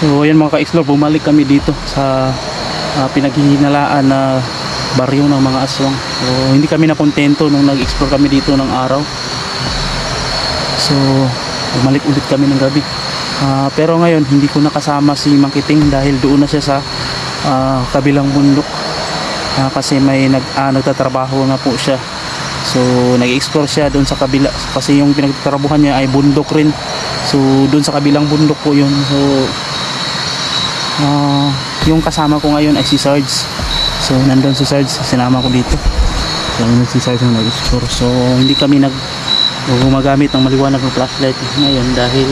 So ayan mga ka-explore, bumalik kami dito sa uh, pinaghihinalaan na baryo ng mga aswang. So hindi kami nakontento nung nag-explore kami dito ng araw. So bumalik ulit kami ng gabi. Ah, pero ngayon hindi ko nakasama si Mangkiting dahil doon na siya sa ah, kabilang bundok. Ah, kasi may nag, ah, nagtatrabaho na po siya. So nag-explore siya doon sa kabila kasi yung pinagtatrabuhan niya ay bundok rin. So doon sa kabilang bundok po yun. So ah, yung kasama ko ngayon ay si Sarge. So nandun si Sarge, sinama ko dito. So yun si Sarge na nag-explore. So hindi kami nag gumagamit ng maliwanag ng flashlight ngayon dahil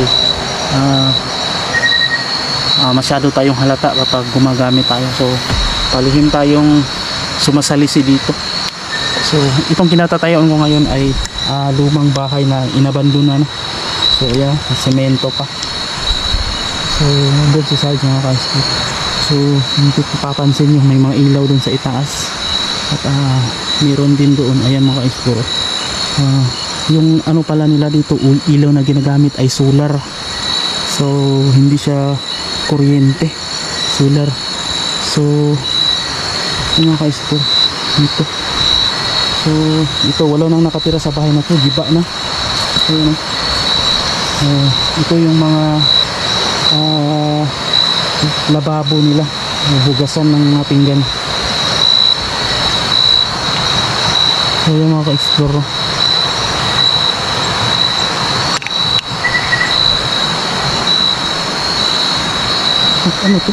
ah ah, masyado tayong halata kapag gumagamit tayo. So palihim tayong sumasalisi dito. So itong kinatatayoan ko ngayon ay ah, lumang bahay na inabandona na. So ayan, semento pa. So nandun si Sarge mga ka-explore. So hindi papansin yung may mga ilaw dun sa itaas. At ah, meron din doon, ayan mga ka-explore. Ah, yung ano pala nila dito, ilaw na ginagamit ay solar. So hindi siya kuryente. Solar. So mga ka-explore dito. So ito wala nang nakatira sa bahay na to, giba na. Ayan, oh. Ah, ito yung mga ah, lababo nila uh, hugasan ng mga pinggan so yung mga ka-explore oh. Ah, ano to?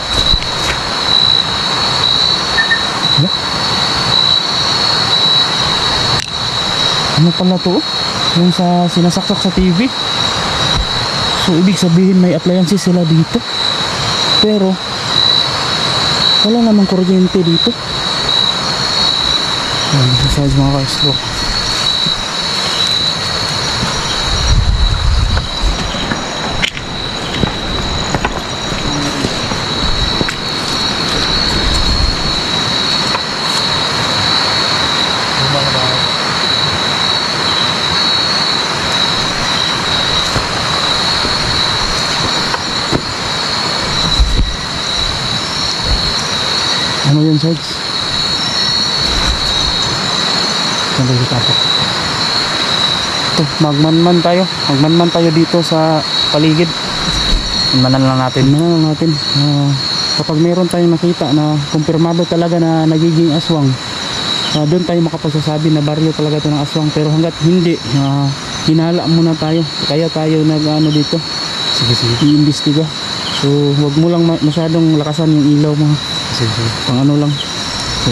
Ano? Ano pala to? Yung sa sinasaksak sa TV So ibig sabihin may appliances sila dito. Pero wala namang kuryente dito. Ayan, besides mga ka-explore. Ano yun, Sarge? Saan tayo tapos? Ito, magmanman tayo. Magmanman tayo dito sa paligid. Manan lang natin. Manan lang natin. Ah, kapag meron tayong nakita na kumpirmado talaga na nagiging aswang, ah, doon tayo makapagsasabi na baryo talaga ito ng aswang. Pero hanggat hindi, ah, hinala muna tayo. Kaya tayo nag ano dito. Sige, sige. I-imbestiga. So, wag mo lang ma- masyadong lakasan yung ilaw mo. Sige, sige. Pang ano lang. So,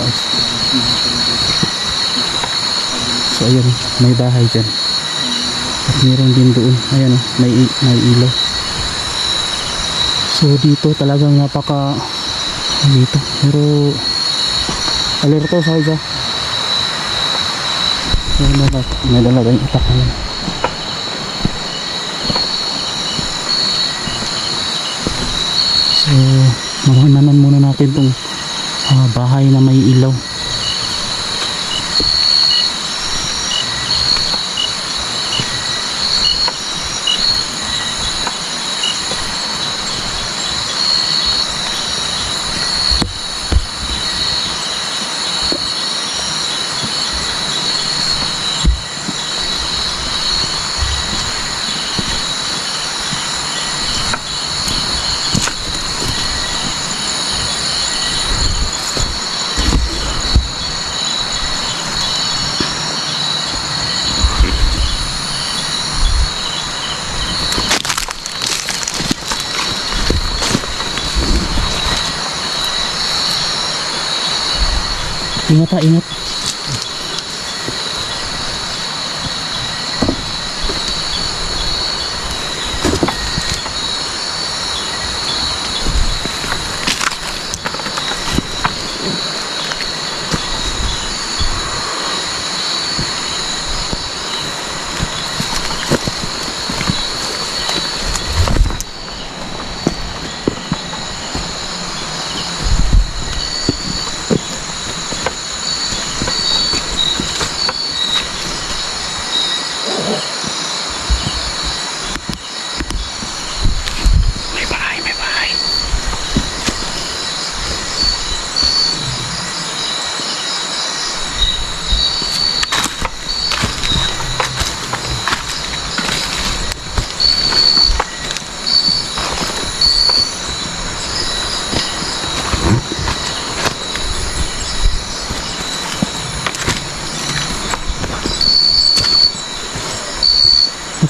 taas? So ayun, may bahay dyan. At meron din doon. Ayan oh, may, may ilaw. So dito talagang napaka dito. Pero alerto sa isa. So may dala, may dala tayong itak na yan. So mamamanan muna natin tong ah, bahay na may ilaw. Ingat ha, ingat.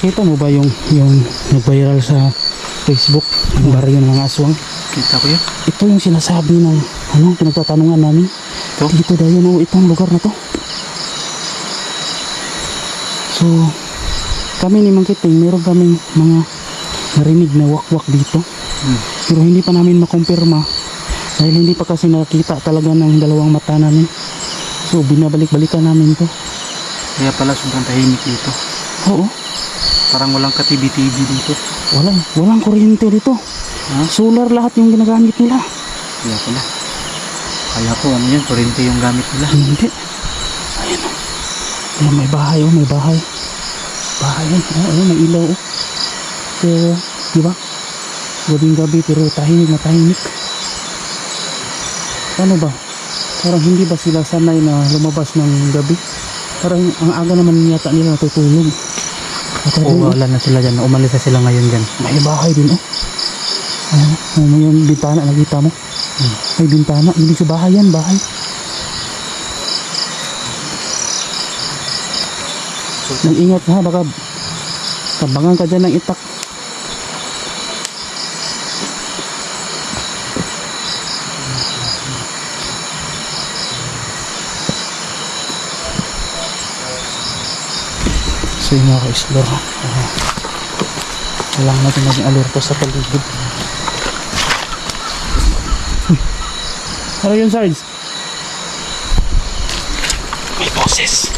Nakita mo ba yung yung nag-viral sa Facebook, ang baryo ng mga aswang? Kita ko yun. Ito yung sinasabi ng ano, pinagtatanungan namin. Ito? Dito daw yun, oh, itong lugar na to. So, kami ni Mang Kiting, meron kaming mga narinig na wakwak dito. Hmm. Pero hindi pa namin makumpirma dahil hindi pa kasi nakita talaga ng dalawang mata namin. So, binabalik-balikan namin to. Kaya pala sobrang tahimik dito. Oo, Parang walang ka-TV-TV dito. walang, walang kuryente dito. Ha? Solar lahat yung ginagamit nila. Kaya pala. Kaya ko ano yun, kurente yung gamit nila. Hindi. Ayan o. Ayan, may bahay oh, may bahay. Bahay yan. Oh, ayan, may ilaw oh. Pero, di ba? Gabing gabi pero tahimik na tahimik. Ano ba? Parang hindi ba sila sanay na lumabas ng gabi? Parang ang aga naman yata nila natutulog. Ayun, oh, wala na sila dyan. Umalis na sila ngayon dyan. may bahay din oh. Ayan, may yung bintana nakita mo. Hmm. May bintana, hindi sa bahay yan, bahay. Nag-ingat ha, baka tabangan ka dyan ng itak. So yung mga ka-explore, uh, kailangan natin maging alerto sa paligid. Ano yun, Sarge? May boses.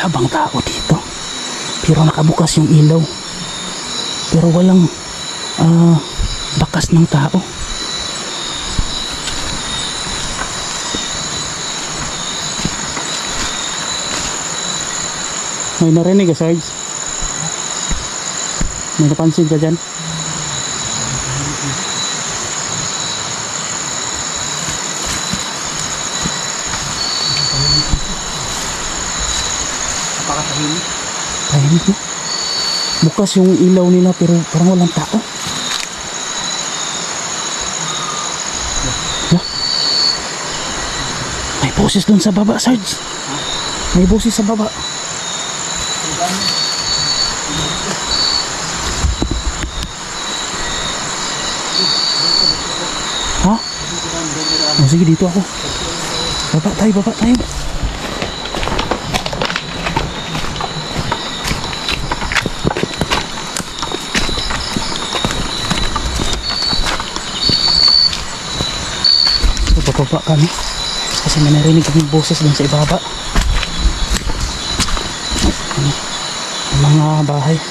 Wala bang tao dito? Pero nakabukas yung ilaw. Pero walang ah, bakas ng tao. May narinig ka, Sarge? May napansin ka dyan? Na. Bukas yung ilaw nila pero parang walang tao. Yeah. May boses doon sa baba, Sarge. May boses sa baba. Ha? Oh, sige, dito ako. Baba tayo, baba tayo. So, bababa kami. Kasi may narinig kami boses dun sa ibaba. Ano? Mga bahay.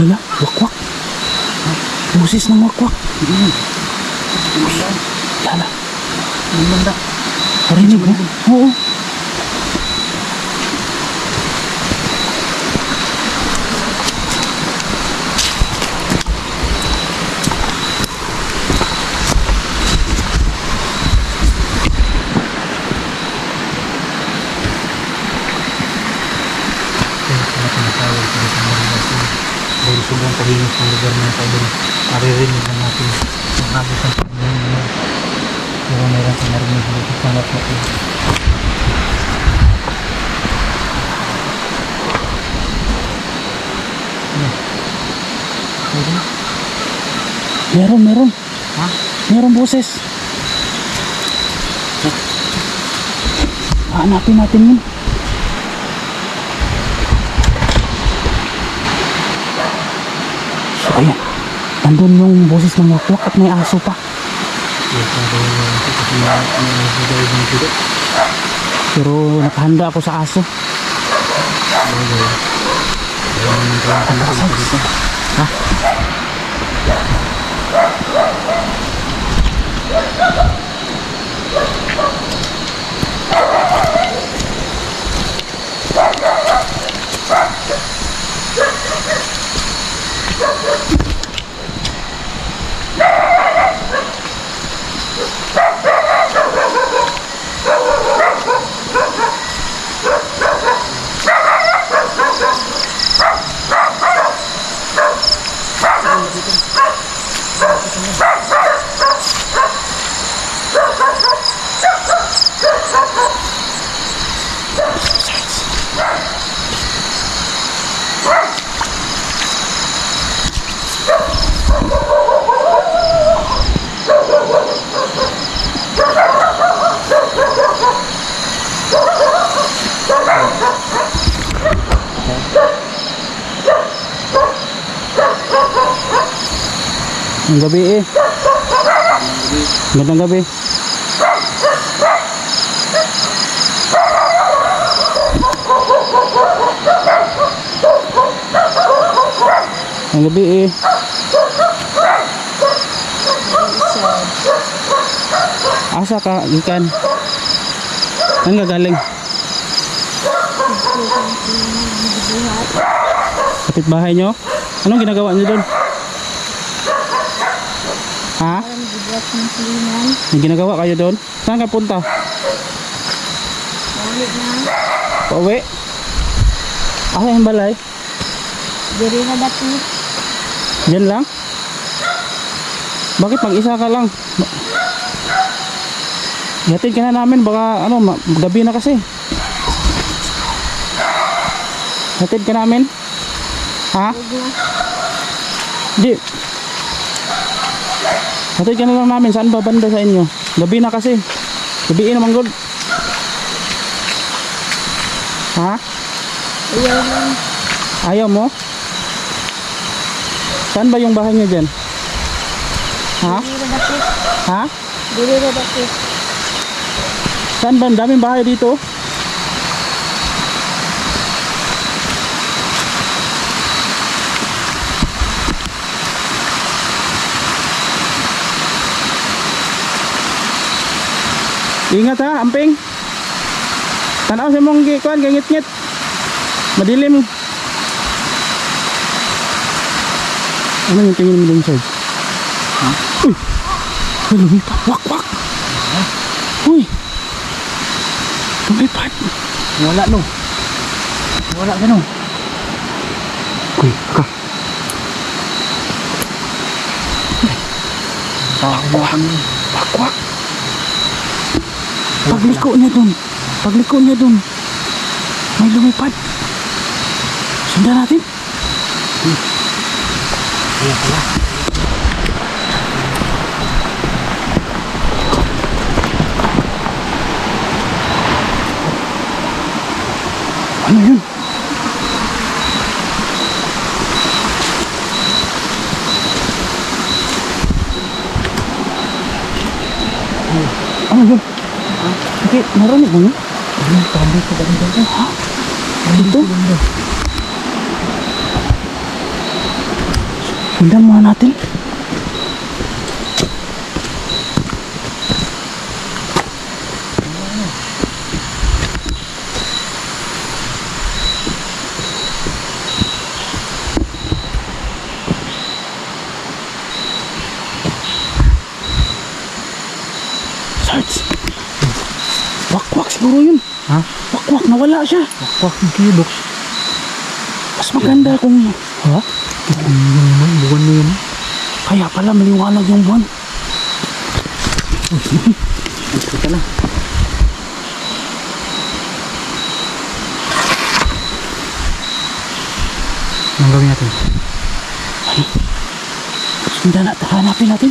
Lala, wakwak. Boses ng wakwak. Lala, Ang banda. Parinig mo? Oo. Tahimik ng lugar na ito doon maririnig na natin ang agos ng pagmumuno pero meron sa narinig dito sa harap natin Meron, meron. Ha? Meron boses. Hanapin natin yun. So, ayan. Nandun yung boses ng wakwak at may aso pa. Pero nakahanda ako sa aso. Ha? Thank you. Ang gabi eh. Magandang gabi. Ang gabi eh. Asa ka, ikan? Saan ka galing? Kapit bahay nyo? Anong ginagawa nyo doon? Gibuhat ng silingan. May ginagawa kayo doon? Saan ka punta? Balik na. Pauwi? Asa yung balay? Diri na dati. Yan lang? Bakit mag-isa ka lang? Ihatid ka na namin, baka ano, gabi na kasi. Hatid ka namin? Ha? Di. Ka na lang namin, saan ba banda sa inyo? Gabi na kasi. Gabi naman good. Ha? Ayaw lang. Ayaw mo? Saan ba yung bahay niyo dyan? Ha? Ha? Diri na dati. Saan ba? Ang daming bahay dito. Ingat ha, amping. Tanaw sa mong gikuan, gangit-ngit. Madilim. Ano yung tingin mo dun, Sarge? Ha? Uy! Uy, lumipad. Wak, wak! Uy! Lumipad. Wala no. Wala ka no. Uy, ka. Na kami. Wak, wak. Pagliko niya dun. Pagliko niya dun. May lumipad. Sundan natin. Kaya pala. Ano yun? Ano yun? Hindi, narinig mo yun? Ano yung tabi ko ba dito? Ha? Dito? Sundan muna natin. Sarge! Wakwak siguro yun. Ha? Wakwak, nawala siya. Wakwak ng kilox. Mas maganda kung... Ha? Yung buwan, buwan na yun. Kaya pala maliwanag yung buwan. Ito na. Anong gawin natin? Ano? Sundan natin, hanapin natin.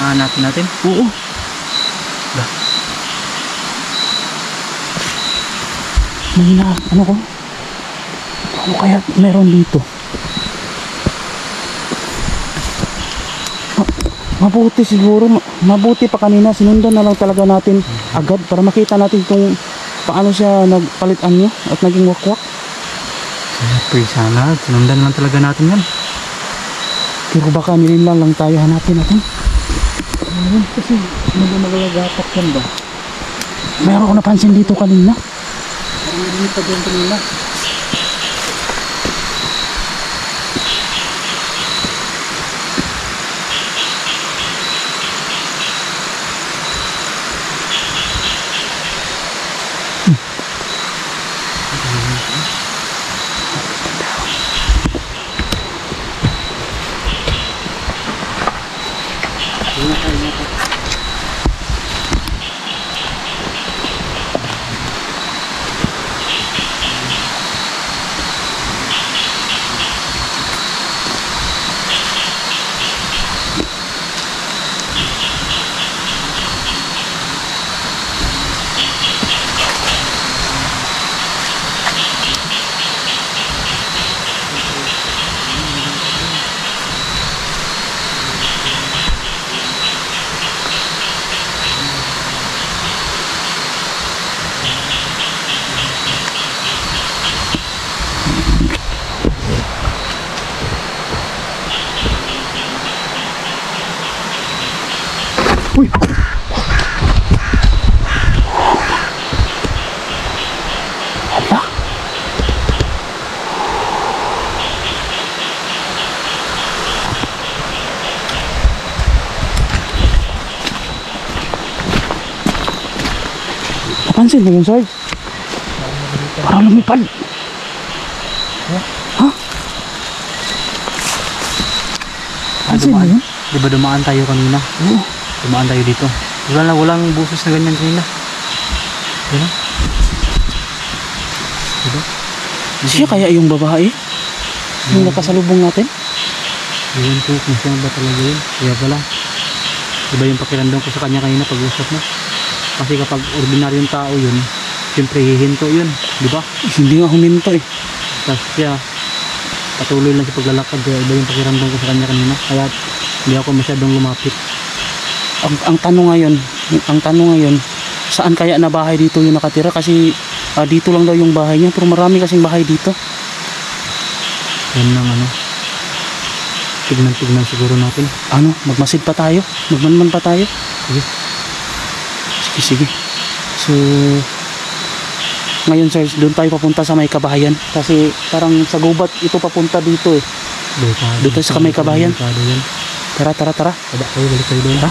Hanapin natin. Oo. May na, ano ko? Ano kaya meron dito? Ma- mabuti siguro, ma- mabuti pa kanina, sinundan na lang talaga natin agad para makita natin kung paano siya nagpalit anyo at naging wakwak. Siyempre, sana. Sinundan lang talaga natin yan. Pero baka nilinlang lang tayo hanapin natin. Ayun, kasi Hindi magalagapak yan ba? meron ako napansin dito kanina. Parang nalilipad yan kanina. Napansin mo yun, Sarge? Parang lumipad. Ha? Pansin mo yun? Di ba dumaan tayo kanina? Oo. Dumaan tayo dito. Wala na, walang busos na ganyan kanina. Diba? Diba? Siya kaya yung babae? Yung nakasalubong natin? Yun ko, kung siya ba talaga yun. Kaya pala. Diba yung pakiramdam ko sa kanya kanina pag-usap mo? Kasi kapag ordinaryong tao yun, siyempre hihinto yun. Di ba? Hindi nga huminto eh. Tapos siya, patuloy lang sa paglalakad. Kaya iba yung pakiramdam ko sa kanya kanina. Kaya hindi ako masyadong lumapit. ang, ang tanong ngayon, ang tanong ngayon, saan kaya na bahay dito yung nakatira? Kasi ah, dito lang daw yung bahay niya, pero marami kasing bahay dito. Yan ang ano. Tignan-tignan siguro natin. Ano, magmasid pa tayo? Magmanman pa tayo? Sige. Sige, sige. So, ngayon sir, doon tayo papunta sa may kabahayan. Kasi parang sa gubat ito papunta dito eh. Delikado. Dito sa kamay kabayan. Delikado yan. Tara, tara, tara. Kada kayo, balik kayo doon. Ha?